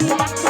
Thank you.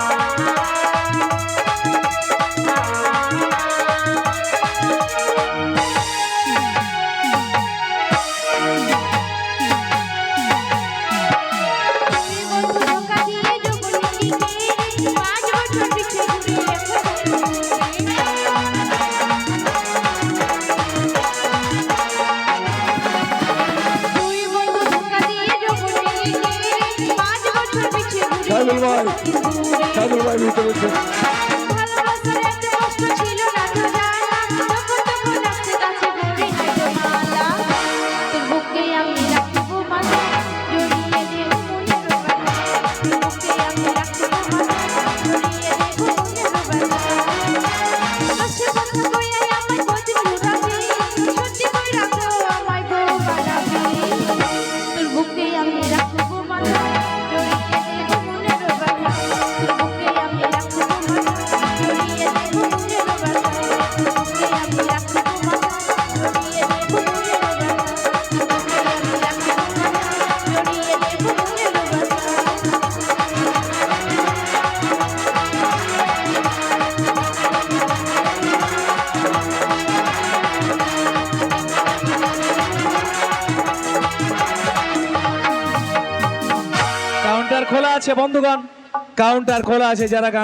Saidul ভাই সাইদুল ভাই ভিতরে আছে বন্ধুগণ কাউন্টার খোলা আছে যারা গান